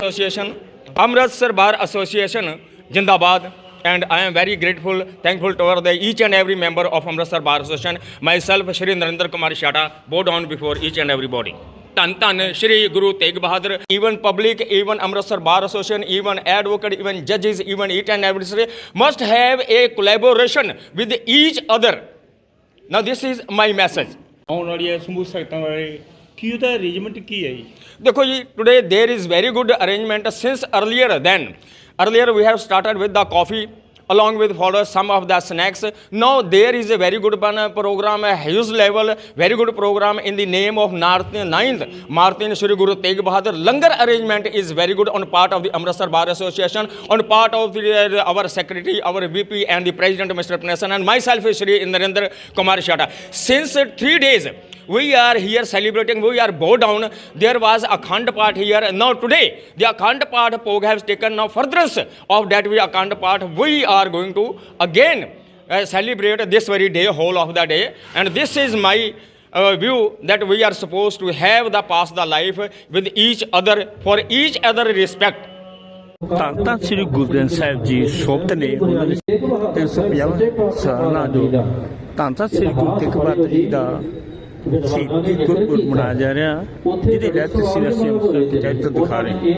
Association Amritsar bar association जिंदाबाद and I am very grateful thankful to the each and every member of Amritsar bar association myself Shri Narendra Kumar Shata board on before each and every body Dhan Dhan Shri Guru Tegh Bahadur even public even Amritsar bar association even advocate even जजेज even each and every must have a collaboration with each other न this is my message audio Subbu सकता ਕੀ ਉਹਦਾ arrangement ਕੀ ਹੈ ਜੀ ਦੇਖੋ ਜੀ today there is very good arrangement since earlier then earlier we have started with the coffee along with for some of the snacks now there is a very good one program a huge level very good program in the name of north 9th martin shri guru tegh bahadur langar arrangement is very good on part of the amritsar bar association on part of the, uh, our secretary our vp and the president mr Pnesan and myself shri narendra kumar shata since 3 days we are here celebrating we are bow down there was akhand part here now today the akhand part pog has taken now furtherance of that we akhand part we are going to again uh, celebrate this very day whole of the day and this is my uh, view that we are supposed to have the pass the life with each other for each other respect ਧੰਨ ਧੰਨ ਸ੍ਰੀ ਗੁਰੂ ਗ੍ਰੰਥ ਸਾਹਿਬ ਜੀ ਸੋਪਤ ਨੇ ਉਹਨਾਂ ਦੇ 350 ਸਾਲਾਂ ਜੋ ਧੰਨ ਧੰਨ ਸ੍ਰੀ ਗੁਰੂ ਤੇਗ ਬਹਾਦਰ ਜੀ ਦਾ ਸ਼ਹੀਦੀ ਗੁਰਪੁਰਬ ਮਨਾਇਆ ਜਾ ਰਿਹਾ ਜਿਹਦੇ ਅਸੀਂ ਉਸ ਕਚਹਿਰੀ ਤੋਂ ਦਿਖਾ ਰਹੇ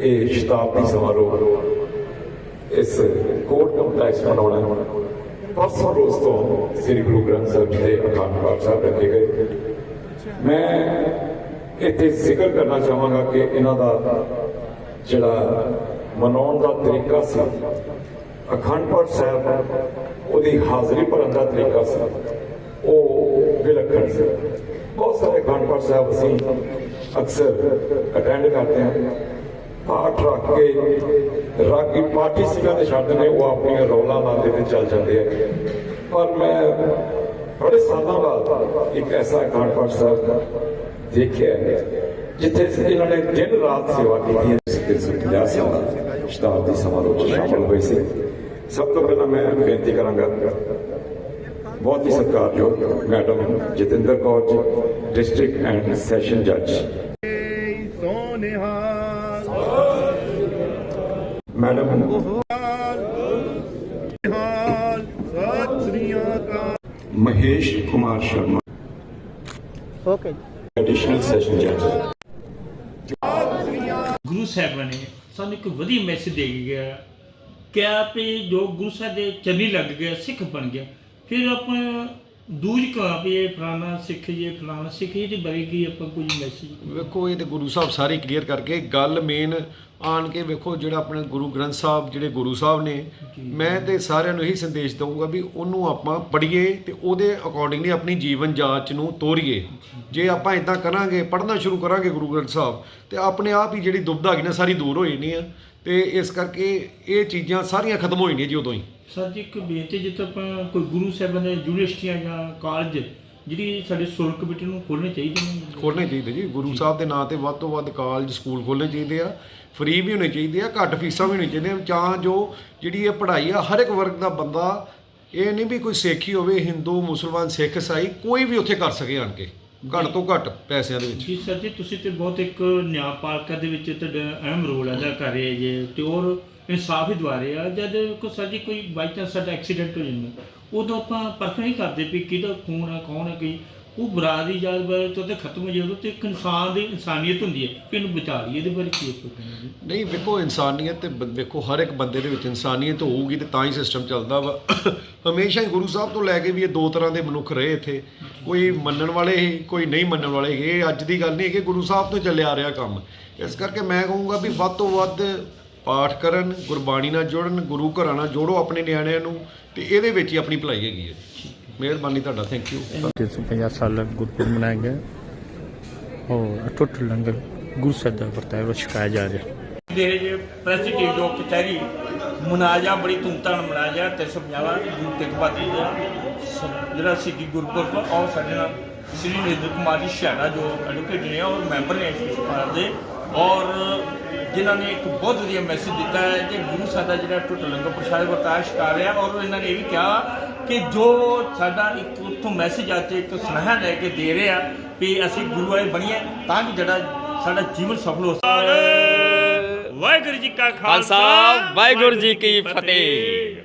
ਇਹ ਸ਼ਤਾਬਦੀ ਸਮਾਰੋਹ ਇਸ ਕੋਰਟ ਕੰਪਲੈਕਸ ਬਣਾਉਣਾ ਪਰਸੋਂ ਰੋਜ਼ ਤੋਂ ਸ੍ਰੀ ਗੁਰੂ ਗ੍ਰੰਥ ਸਾਹਿਬ ਜੀ ਦੇ ਅਖੰਡ ਪਾਠ ਸਾਹਿਬ ਰੱਖੇ ਗਏ। ਮੈਂ ਇੱਥੇ ਜ਼ਿਕਰ ਕਰਨਾ ਚਾਹਾਂਗਾ ਕਿ ਇਹਨਾਂ ਦਾ ਜਿਹੜਾ ਮਨਾਉਣ ਦਾ ਤਰੀਕਾ ਸੀ, ਅਖੰਡ ਪਾਠ ਸਾਹਿਬ, ਉਹਦੀ ਹਾਜ਼ਰੀ ਭਰਨ ਦਾ ਤਰੀਕਾ ਸੀ, ਉਹ ਵਿਲੱਖਣ ਸੀ। ਬਹੁਤ ਸਾਰੇ ਅਖੰਡ ਪਾਠ ਸਾਹਿਬ ਅਸੀਂ ਅਕਸਰ ਅਟੈਂਡ ਕਰਦੇ ਹਾਂ। ਪਾਠ ਰੱਖ ਕੇ ਰਾਗੀ ਪਾਰਟੀ ਸਿੰਘਾਂ ਦੇ ਛੱਡ ਨੇ, ਉਹ ਆਪਣੀਆਂ ਰੌਲਾ ਲਾਉਂਦੇ ਤੇ ਚੱਲ ਜਾਂਦੇ ਆ। ਪਰ ਮੈਂ ਬੜੇ ਸਾਲਾਂ ਬਾਅਦ ਇੱਕ ਐਸਾ ਅਖੰਡ ਪਾਠ ਸਾਹਿਬ ਦੇਖਿਆ ਹੈ, ਜਿੱਥੇ ਇਹਨਾਂ ਨੇ ਦਿਨ ਰਾਤ ਸੇਵਾ ਕੀਤੀ ਹੈ। 350 ਸਾਲਾਂ ਸ਼ਤਾਬਦੀ ਸਮਾਰੋਹ ਸ਼ਾਮਲ ਹੋਏ ਸੀ। ਸਭ ਤੋਂ ਪਹਿਲਾਂ ਮੈਂ ਬੇਨਤੀ ਕਰਾਂਗਾ ਬਹੁਤ ਹੀ ਸਤਿਕਾਰਯੋਗ madam Jatinder Kaur ji district and session ਜੱਜ। Madam Mahesh Kumar Sharma. Okay additional session ਜੱਜ ਗੁਰੂ ਸਾਹਿਬਾਂ ਨੇ ਸਾਨੂੰ ਇੱਕ ਵਧੀਆ ਮੈਸੇਜ ਦੇ ਕੇ ਗਿਆ ਕਿਹਾ ਵੀ ਜੋ ਗੁਰੂ ਸਾਹਿਬ ਦੇ ਚੰਨੀ ਲੱਗ ਗਿਆ, ਸਿੱਖ ਬਣ ਗਿਆ। ਫਿਰ ਆਪਾਂ ਦੂਜ ਕਾ ਵੀ ਇਹ ਫਲਾਣਾ ਸਿੱਖ ਜੇ ਫਲਾਣਾ ਸਿੱਖ ਇਹਦੇ ਬਾਰੇ ਕੀ ਆਪਾਂ ਕੋਈ ਮੈਸੇਜ ਵੇਖੋ ਇਹ ਤੇ ਗੁਰੂ ਸਾਹਿਬ ਸਾਰੇ ਕਲੀਅਰ ਕਰਕੇ ਗੱਲ ਮੇਨ ਆਣ ਕੇ ਵੇਖੋ ਜਿਹੜਾ ਆਪਣੇ ਗੁਰੂ ਗ੍ਰੰਥ ਸਾਹਿਬ ਜਿਹੜੇ ਗੁਰੂ ਸਾਹਿਬ ਨੇ ਮੈਂ ਤੇ ਸਾਰਿਆਂ ਨੂੰ ਇਹੀ ਸੰਦੇਸ਼ ਦਊਂਗਾ ਵੀ ਉਹਨੂੰ ਆਪਾਂ ਪੜ੍ਹੀਏ ਤੇ ਉਹਦੇ ਅਕੋਰਡਿੰਗਲੀ ਆਪਣੀ ਜੀਵਨ ਜਾਂਚ ਨੂੰ ਤੋਰੀਏ। ਜੇ। ਆਪਾਂ ਇਦਾਂ ਕਰਾਂਗੇ ਪੜ੍ਹਨਾ ਸ਼ੁਰੂ ਕਰਾਂਗੇ ਗੁਰੂ ਗ੍ਰੰਥ ਸਾਹਿਬ ਤੇ ਆਪਣੇ ਆਪ ਹੀ ਜਿਹੜੀ ਦੁਬਦਾ ਹੈਗੀ ਨਾ ਸਾਰੀ ਦੂਰ ਹੋ ਜਾਣੀ ਆ। ਤੇ ਇਸ ਕਰਕੇ ਇਹ ਚੀਜ਼ਾਂ ਸਾਰੀਆਂ ਖਤਮ ਹੋ ਜਾਣੀਆਂ ਜੀ ਉਦੋਂ ਹੀ। ਸਰ ਜੀ ਇੱਕ ਬੇਨਤੀ ਜਿੱਥੇ ਆਪਾਂ ਕੋਈ ਗੁਰੂ ਸਾਹਿਬਾਂ ਦੇ ਯੂਨੀਵਰਸਿਟੀਆਂ ਜਾਂ ਕਾਲਜ ਜਿਹੜੀ ਸਾਡੇ ਸੁਰਖ ਕਮੇਟੀ ਨੂੰ ਖੋਲ੍ਹਣੇ ਚਾਹੀਦੇ ਨੇ ਖੋਲ੍ਹਣੇ ਚਾਹੀਦੇ ਜੀ ਗੁਰੂ ਸਾਹਿਬ ਦੇ ਨਾਂ ਤੇ ਵੱਧ ਤੋਂ ਵੱਧ ਕਾਲਜ ਸਕੂਲ ਖੋਲ੍ਹਣੇ ਚਾਹੀਦੇ ਆ। ਫ੍ਰੀ ਵੀ ਹੋਣੇ ਚਾਹੀਦੇ ਆ ਘੱਟ ਫੀਸਾਂ ਵੀ ਹੋਣੀਆਂ ਚਾਹੀਦੀਆਂ ਤਾਂ ਜੋ ਜਿਹੜੀ ਇਹ ਪੜ੍ਹਾਈ ਆ ਹਰ ਇੱਕ ਵਰਗ ਦਾ ਬੰਦਾ ਇਹ ਨਹੀਂ ਵੀ ਕੋਈ ਸਿੱਖ ਹੋਵੇ ਹਿੰਦੂ ਮੁਸਲਮਾਨ ਸਿੱਖ ਈਸਾਈ ਕੋਈ ਵੀ ਉੱਥੇ ਕਰ ਸਕੇ ਆਣ ਕੇ। ਘੱਟ ਤੋਂ ਘੱਟ ਪੈਸਿਆਂ ਦੇ ਵਿੱਚ। ਜੀ ਸਰ ਜੀ, ਤੁਸੀਂ ਤੇ ਬਹੁਤ ਇੱਕ ਨਿਆਂ ਪਾਲਿਕਾ ਦੇ ਵਿੱਚ ਤੁਹਾਡਾ ਅਹਿਮ ਰੋਲ ਅਦਾ ਕਰ ਰਹੇ ਜੇ ਤੇ ਔਰ ਇਨਸਾਫ ਹੀ ਦਵਾ ਰਹੇ ਆ। ਜਦ ਕੋ ਸਰ ਜੀ, ਕੋਈ ਬਾਈ ਚਾਂਸ ਸਾਡਾ ਐਕਸੀਡੈਂਟ ਹੋ ਜਾਂਦਾ, ਉਦੋਂ ਆਪਾਂ ਪਰਖ ਨਹੀਂ ਕਰਦੇ ਵੀ ਕਿਹਦਾ ਖੂਨ ਆ, ਕੌਣ ਹੈ ਕੀ ਉਹ ਬਰਾਦਰੀ ਜਦ ਬਾਰੇ ਤੋਂ ਤੇ ਖਤਮ ਹੋ ਜਾਏ ਉਦੋਂ ਤੇ ਇੱਕ ਇਨਸਾਨ ਦੀ ਇਨਸਾਨੀਅਤ ਹੁੰਦੀ ਹੈ, ਕਿ ਇਹਨੂੰ ਬਚਾ ਲਈਏ, ਇਹਦੇ ਬਾਰੇ ਕੀ ਆਪਾਂ ਨਹੀਂ, ਵੇਖੋ, ਇਨਸਾਨੀਅਤ ਤੇ ਬ- ਵੇਖੋ, ਹਰ ਇੱਕ ਬੰਦੇ ਦੇ ਵਿੱਚ ਇਨਸਾਨੀਅਤ ਹੋਊਗੀ ਤੇ ਤਾਂ ਹੀ ਸਿਸਟਮ ਚੱਲਦਾ ਵਾ। ਹਮੇਸ਼ਾ ਹੀ ਗੁਰੂ ਸਾਹਿਬ ਤੋਂ ਲੈ ਕੇ ਵੀ ਇਹ ਦੋ ਤਰ੍ਹਾਂ ਦੇ ਮਨੁੱਖ ਰਹੇ ਇੱਥੇ। ਕੋਈ ਮੰਨਣ ਵਾਲੇ ਸੀ ਕੋਈ ਨਹੀਂ ਮੰਨਣ ਵਾਲੇ ਸੀ। ਇਹ ਅੱਜ ਦੀ ਗੱਲ ਨਹੀਂ ਹੈ ਕਿ ਗੁਰੂ ਸਾਹਿਬ ਤੋਂ ਚੱਲਿਆ ਆ ਰਿਹਾ ਕੰਮ। ਇਸ ਕਰਕੇ ਮੈਂ ਕਹੂੰਗਾ ਵੀ ਵੱਧ ਤੋਂ ਵੱਧ ਪਾਠ ਕਰਨ, ਗੁਰਬਾਣੀ ਨਾਲ ਜੁੜਨ, ਗੁਰੂ ਘਰਾਂ ਨਾਲ ਜੋੜੋ ਆਪਣੇ ਨਿਆਣਿਆਂ ਨੂੰ, ਤੇ ਇਹਦੇ ਵਿੱਚ ਹੀ ਆਪਣੀ ਭਲਾਈ ਹੈਗੀ ਹੈ। ਮਿਹਰਬਾਨੀ ਤੁਹਾਡਾ ਥੈਂਕ ਯੂ 350 ਸਾਲ ਗੁਰਪੁਰਬ ਮਨਾਇਆ ਗਿਆ। ਔਰ ਅਟੁੱਟ ਲੰਗਰ ਗੁਰੂ ਸਾਹਿਬ ਦਾ ਵਰਤਾਇਆ ਛਕਾਇਆ ਜਾ ਰਿਹਾ। ਦੇ ਜੇ ਪ੍ਰੈਸਿਡੈਂਟ ਜੋ ਕਚਹਿਰੀ ਮਨਾਇਆ ਬੜੀ ਧੂਮਧਾਮ ਮਨਾਇਆ ਜਾ 350 ਗੁਰੂ ਤੇਗ ਬਹਾਦਰ ਦਾ ਸ- ਜਿਹੜਾ ਸਿੱਖੀ ਗੁਰਪੁਰਬ ਔਰ ਸਾਡੇ ਨਾਲ ਸ੍ਰੀ ਨਰਿੰਦਰ ਕੁਮਾਰ ਜੀ ਸ਼ਾੜਾ ਜੋ ਐਡਵੋਕੇਟ ਨੇ ਔਰ ਮੈਂਬਰ ਨੇ ਇਸ ਪਾਰ ਦੇ। ਔਰ ਜਿਨ੍ਹਾਂ ਨੇ ਇੱਕ ਬਹੁਤ ਵਧੀਆ ਮੈਸੇਜ ਦਿੱਤਾ ਹੈ ਕਿ ਗੁਰੂ ਸਾਡਾ ਜਿਹੜਾ ਟੁੱਟ ਲੰਗਰ ਪ੍ਰਸ਼ਾਦ ਵਰਤਾਸ਼ ਕਰ ਰਿਹਾ ਔਰ ਇਹਨਾਂ ਨੇ ਇਹ ਵੀ ਕਿਹਾ ਕਿ ਜੋ ਸਾਡਾ ਇੱਕ ਉੱਥੋਂ ਮੈਸੇਜ ਆ ਕੇ ਇੱਕ ਸੁਨੇਹਾ ਲੈ ਕੇ ਦੇ ਰਿਹਾ ਵੀ ਅਸੀਂ ਗੁਰੂ ਵਾਲੇ ਬਣੀਏ ਤਾਂ ਕਿ ਜਿਹੜਾ ਸਾਡਾ ਜੀਵਨ ਸਫਲ ਹੋ ਸਕੇ। ਵਾਹਿਗੁਰੂ ਜੀ ਕਾ ਖਾਲਸਾ ਵਾਹਿਗੁਰੂ ਜੀ ਕੀ ਫਤਿਹ।